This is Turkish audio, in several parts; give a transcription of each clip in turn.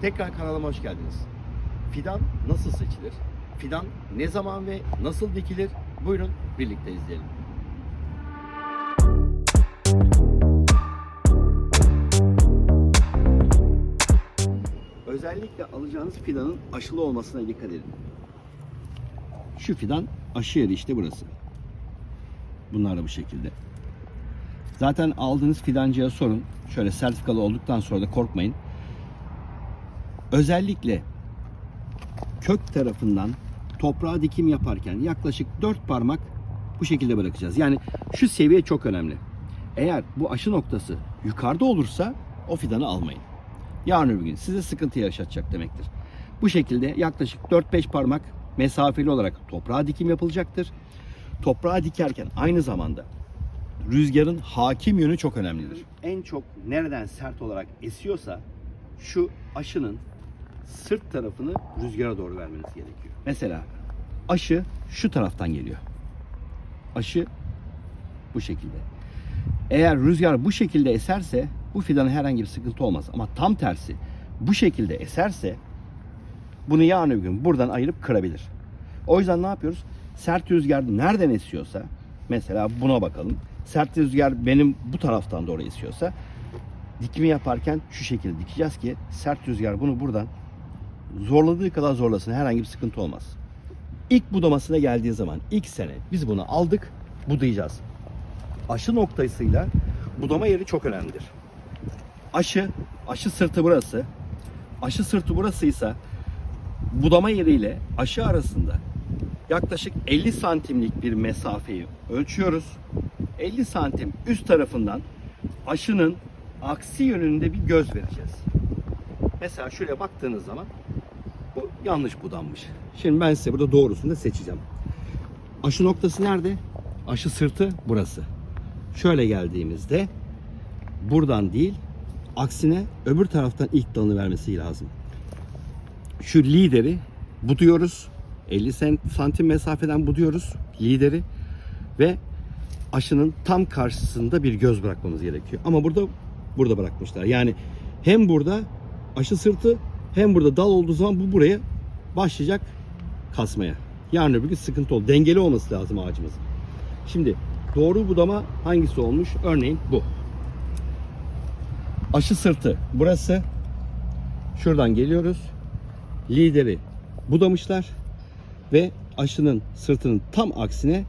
Tekrar kanalıma hoş geldiniz. Fidan nasıl seçilir? Fidan ne zaman ve nasıl dikilir? Buyurun birlikte izleyelim. Özellikle alacağınız fidanın aşılı olmasına dikkat edin. Şu fidan aşı yeri işte burası. Bunlar da bu şekilde. Zaten aldığınız fidancıya sorun. Şöyle sertifikalı olduktan sonra da korkmayın. Özellikle kök tarafından toprağa dikim yaparken yaklaşık 4 parmak bu şekilde bırakacağız. Yani şu seviye çok önemli. Eğer bu aşı noktası yukarıda olursa o fidanı almayın. Yarın öbür gün size sıkıntı yaşatacak demektir. Bu şekilde yaklaşık 4-5 parmak mesafeli olarak toprağa dikim yapılacaktır. Toprağa dikerken aynı zamanda rüzgarın hakim yönü çok önemlidir. En çok nereden sert olarak esiyorsa şu aşının sırt tarafını rüzgara doğru vermeniz gerekiyor. Mesela aşı şu taraftan geliyor. Aşı bu şekilde. Eğer rüzgar bu şekilde eserse bu fidana herhangi bir sıkıntı olmaz. Ama tam tersi bu şekilde eserse bunu yarın öbür gün buradan ayırıp kırabilir. O yüzden ne yapıyoruz? Sert rüzgar nereden esiyorsa mesela buna bakalım. Sert rüzgar benim bu taraftan doğru esiyorsa dikimi yaparken şu şekilde dikeceğiz ki sert rüzgar bunu buradan zorladığı kadar zorlasın herhangi bir sıkıntı olmaz. İlk budamasına geldiği zaman ilk sene biz bunu aldık budayacağız. Aşı noktasıyla budama yeri çok önemlidir. Aşı, aşı sırtı burası. Aşı sırtı burasıysa budama yeriyle aşı arasında yaklaşık 50 santimlik bir mesafeyi ölçüyoruz. 50 santim üst tarafından aşının aksi yönünde bir göz vereceğiz. Mesela şuraya baktığınız zaman yanlış budanmış. Şimdi ben size burada doğrusunu da seçeceğim. Aşı noktası nerede? Aşı sırtı burası. Şöyle geldiğimizde buradan değil aksine öbür taraftan ilk dalını vermesi lazım. Şu lideri buduyoruz. 50 sen- santim mesafeden buduyoruz lideri ve aşının tam karşısında bir göz bırakmamız gerekiyor. Ama burada burada bırakmışlar. Yani hem burada aşı sırtı hem burada dal olduğu zaman bu buraya başlayacak kasmaya. Yarın öbür gün sıkıntı olur. Dengeli olması lazım ağacımız. Şimdi doğru budama hangisi olmuş? Örneğin bu. Aşı sırtı burası. Şuradan geliyoruz. Lideri budamışlar ve aşının sırtının tam aksine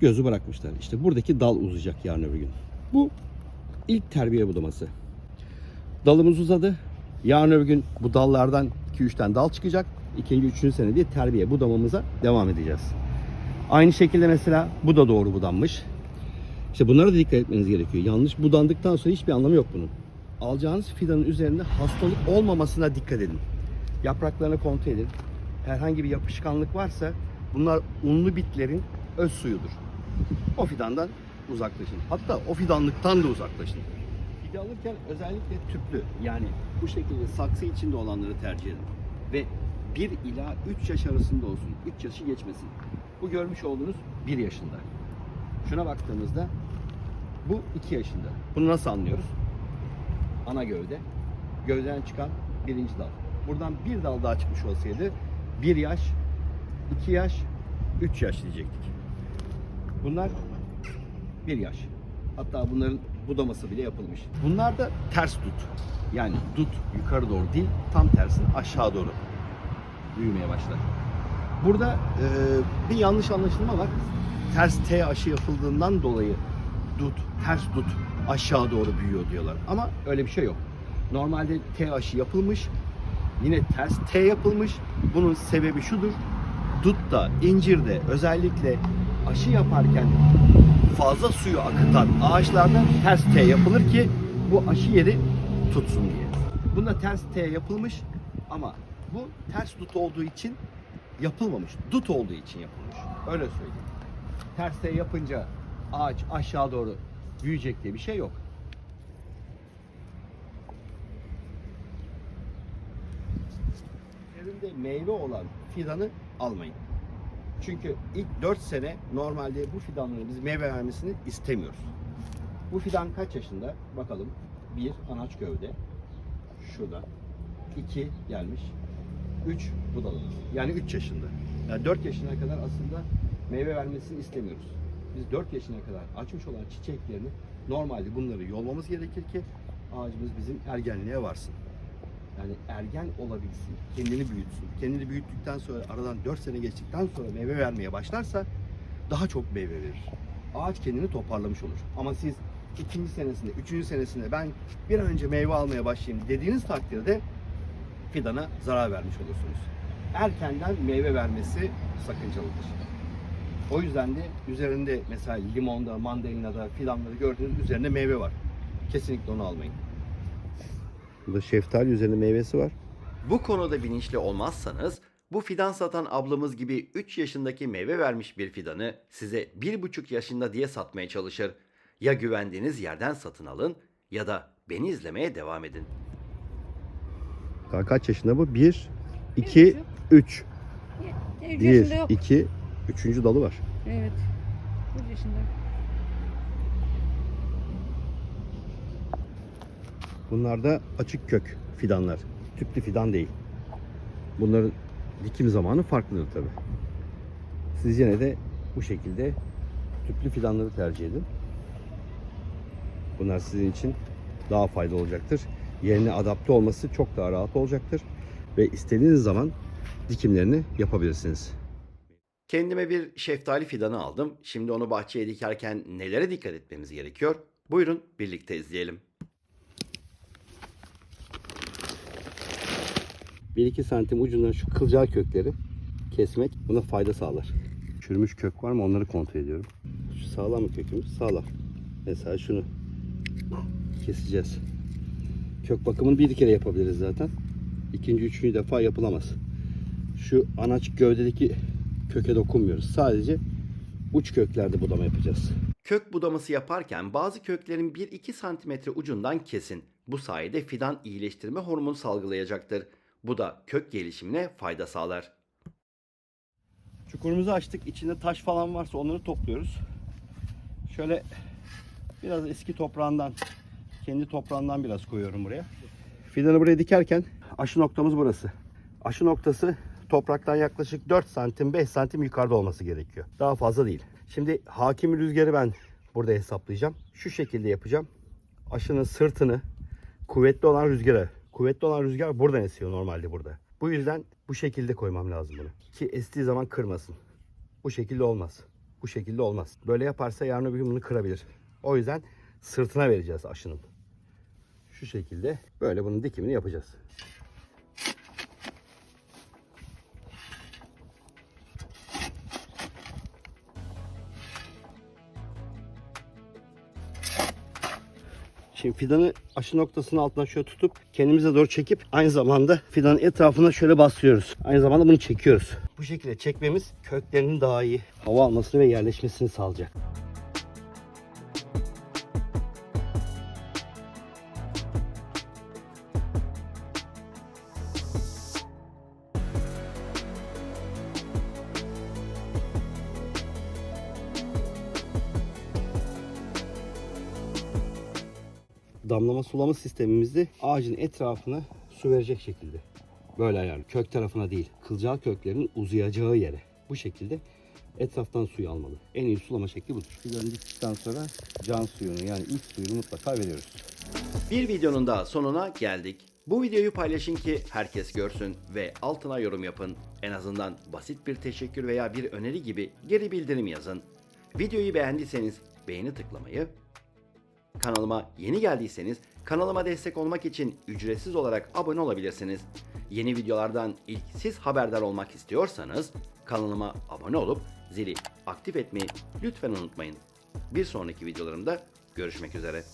gözü bırakmışlar. İşte buradaki dal uzayacak yarın öbür gün. Bu ilk terbiye budaması. Dalımız uzadı. Yarın öbür gün bu dallardan 2-3 tane dal çıkacak. İkinci, üçüncü sene diye terbiye budamamıza devam edeceğiz. Aynı şekilde mesela bu da doğru budanmış. İşte bunlara da dikkat etmeniz gerekiyor. Yanlış budandıktan sonra hiçbir anlamı yok bunun. Alacağınız fidanın üzerinde hastalık olmamasına dikkat edin. Yapraklarını kontrol edin. Herhangi bir yapışkanlık varsa bunlar unlu bitlerin öz suyudur. O fidandan uzaklaşın. Hatta o fidanlıktan da uzaklaşın. Fide alırken özellikle tüplü yani bu şekilde saksı içinde olanları tercih edin. Ve 1 ila 3 yaş arasında olsun. 3 yaşı geçmesin. Bu görmüş olduğunuz 1 yaşında. Şuna baktığımızda bu 2 yaşında. Bunu nasıl anlıyoruz? Ana gövde. Gövdeden çıkan birinci dal. Buradan bir dal daha çıkmış olsaydı 1 yaş, 2 yaş, 3 yaş diyecektik. Bunlar 1 yaş. Hatta bunların budaması bile yapılmış. Bunlar da ters dut. Yani dut yukarı doğru değil, tam tersine aşağı doğru büyümeye başlar. Burada e, bir yanlış anlaşılma var. Ters T aşı yapıldığından dolayı dut, ters dut aşağı doğru büyüyor diyorlar. Ama öyle bir şey yok. Normalde T aşı yapılmış. Yine ters T yapılmış. Bunun sebebi şudur. Dutta, incirde özellikle aşı yaparken fazla suyu akıtan ağaçlarda ters T yapılır ki bu aşı yeri tutsun diye. Bunda ters T yapılmış ama bu ters dut olduğu için yapılmamış. Dut olduğu için yapılmış. Öyle söyleyeyim. Ters T yapınca ağaç aşağı doğru büyüyecek diye bir şey yok. Üzerinde meyve olan fidanı almayın. Çünkü ilk 4 sene normalde bu fidanların biz meyve vermesini istemiyoruz. Bu fidan kaç yaşında? Bakalım. Bir anaç gövde. Şurada. 2 gelmiş. 3 budalımız. Yani 3 yaşında. Yani 4 yaşına kadar aslında meyve vermesini istemiyoruz. Biz 4 yaşına kadar açmış olan çiçeklerini normalde bunları yolmamız gerekir ki ağacımız bizim ergenliğe varsın. Yani ergen olabilsin, kendini büyütsün. Kendini büyüttükten sonra aradan 4 sene geçtikten sonra meyve vermeye başlarsa daha çok meyve verir. Ağaç kendini toparlamış olur. Ama siz ikinci senesinde, üçüncü senesinde ben bir an önce meyve almaya başlayayım dediğiniz takdirde fidana zarar vermiş olursunuz. Erkenden meyve vermesi sakıncalıdır. O yüzden de üzerinde mesela limonda, mandalinada fidanları gördüğünüz üzerinde meyve var. Kesinlikle onu almayın. Burada şeftali üzerinde meyvesi var. Bu konuda bilinçli olmazsanız bu fidan satan ablamız gibi 3 yaşındaki meyve vermiş bir fidanı size 1,5 yaşında diye satmaya çalışır. Ya güvendiğiniz yerden satın alın ya da beni izlemeye devam edin. Daha kaç yaşında bu? 1, 2, 3. 3 yaşında 1, yok. 2, 3. dalı var. Evet. 3 yaşında. Bunlar da açık kök fidanlar. Tüplü fidan değil. Bunların dikim zamanı farklıdır tabi. Siz yine de bu şekilde tüplü fidanları tercih edin. Bunlar sizin için daha faydalı olacaktır. Yerine adapte olması çok daha rahat olacaktır. Ve istediğiniz zaman dikimlerini yapabilirsiniz. Kendime bir şeftali fidanı aldım. Şimdi onu bahçeye dikerken nelere dikkat etmemiz gerekiyor? Buyurun birlikte izleyelim. 1-2 santim ucundan şu kılcal kökleri kesmek buna fayda sağlar. Çürümüş kök var mı onları kontrol ediyorum. Şu sağlam mı kökümüz? Sağlam. Mesela şunu keseceğiz. Kök bakımını bir kere yapabiliriz zaten. İkinci, üçüncü defa yapılamaz. Şu anaç gövdedeki köke dokunmuyoruz. Sadece uç köklerde budama yapacağız. Kök budaması yaparken bazı köklerin 1-2 santimetre ucundan kesin. Bu sayede fidan iyileştirme hormonu salgılayacaktır. Bu da kök gelişimine fayda sağlar. Çukurumuzu açtık. İçinde taş falan varsa onları topluyoruz. Şöyle biraz eski toprağından, kendi toprağından biraz koyuyorum buraya. Fidanı buraya dikerken aşı noktamız burası. Aşı noktası topraktan yaklaşık 4 santim 5 santim yukarıda olması gerekiyor. Daha fazla değil. Şimdi hakim rüzgarı ben burada hesaplayacağım. Şu şekilde yapacağım. Aşının sırtını kuvvetli olan rüzgara. Kuvvetli olan rüzgar buradan esiyor normalde burada. Bu yüzden bu şekilde koymam lazım bunu. Ki estiği zaman kırmasın. Bu şekilde olmaz. Bu şekilde olmaz. Böyle yaparsa yarın öbür gün bunu kırabilir. O yüzden sırtına vereceğiz aşının. Şu şekilde böyle bunun dikimini yapacağız. Fidanı aşı noktasının altına şöyle tutup kendimize doğru çekip aynı zamanda fidanın etrafına şöyle bastırıyoruz. Aynı zamanda bunu çekiyoruz. Bu şekilde çekmemiz köklerinin daha iyi hava almasını ve yerleşmesini sağlayacak. Damlama sulama sistemimizi ağacın etrafına su verecek şekilde. Böyle ayarlı. Kök tarafına değil. Kılcal köklerin uzayacağı yere. Bu şekilde etraftan suyu almalı. En iyi sulama şekli budur. Fidanı diktikten sonra can suyunu yani ilk suyunu mutlaka veriyoruz. Bir videonun daha sonuna geldik. Bu videoyu paylaşın ki herkes görsün ve altına yorum yapın. En azından basit bir teşekkür veya bir öneri gibi geri bildirim yazın. Videoyu beğendiyseniz beğeni tıklamayı, kanalıma yeni geldiyseniz kanalıma destek olmak için ücretsiz olarak abone olabilirsiniz. Yeni videolardan ilk siz haberdar olmak istiyorsanız kanalıma abone olup zili aktif etmeyi lütfen unutmayın. Bir sonraki videolarımda görüşmek üzere.